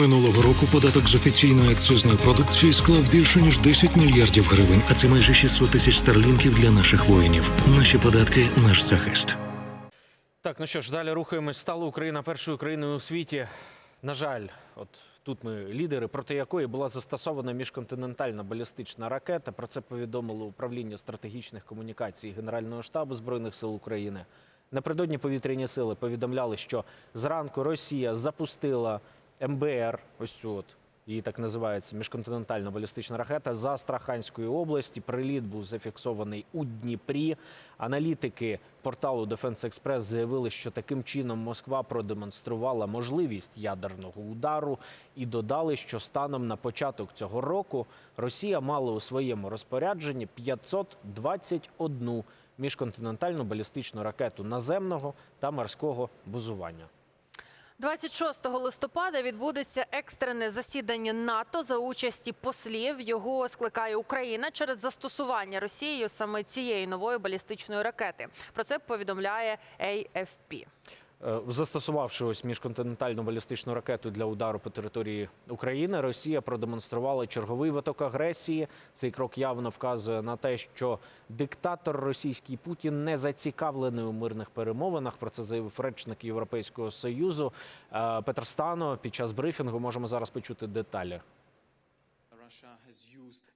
Минулого року податок з офіційної акцизної продукції склав більше ніж 10 мільярдів гривень, а це майже 600 тисяч старлінків для наших воїнів. Наші податки наш захист. Так, ну що ж, далі рухаємось. Стала Україна першою країною у світі. На жаль, от тут ми лідери, проти якої була застосована міжконтинентальна балістична ракета. Про це повідомило управління стратегічних комунікацій Генерального штабу збройних сил України. Напередодні повітряні сили повідомляли, що зранку Росія запустила МБР, ось от її так називається міжконтинентальна балістична ракета з Астраханської області. Приліт був зафіксований у Дніпрі. Аналітики порталу Defense Express заявили, що таким чином Москва продемонструвала можливість ядерного удару і додали, що станом на початок цього року Росія мала у своєму розпорядженні 521 міжконтинентальну балістичну ракету наземного та морського базування. 26 листопада відбудеться екстрене засідання НАТО за участі послів. Його скликає Україна через застосування Росією саме цієї нової балістичної ракети. Про це повідомляє AFP. Е, Застосувавши ось міжконтинентальну балістичну ракету для удару по території України, Росія продемонструвала черговий виток агресії. Цей крок явно вказує на те, що диктатор російський Путін не зацікавлений у мирних перемовинах. Про це заявив речник Європейського союзу Е, Петр Стано. Під час брифінгу можемо зараз почути деталі.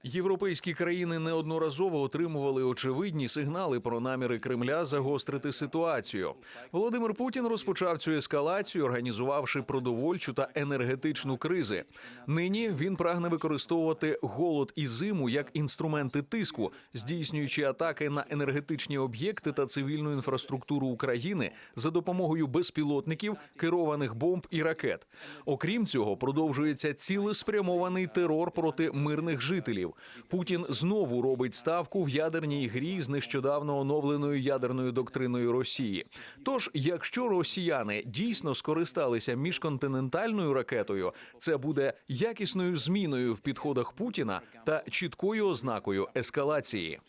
Європейські країни неодноразово отримували очевидні сигнали про наміри Кремля загострити ситуацію. Володимир Путін розпочав цю ескалацію, організувавши продовольчу та енергетичну кризи. Нині він прагне використовувати голод і зиму як інструменти тиску, здійснюючи атаки на енергетичні об'єкти та цивільну інфраструктуру України за допомогою безпілотників, керованих бомб і ракет. Окрім цього, продовжується цілеспрямований терор проти мирних жителів. Путін знову робить ставку в ядерній грі з нещодавно оновленою ядерною доктриною Росії. Тож, якщо росіяни дійсно скористалися міжконтинентальною ракетою, це буде якісною зміною в підходах Путіна та чіткою ознакою ескалації.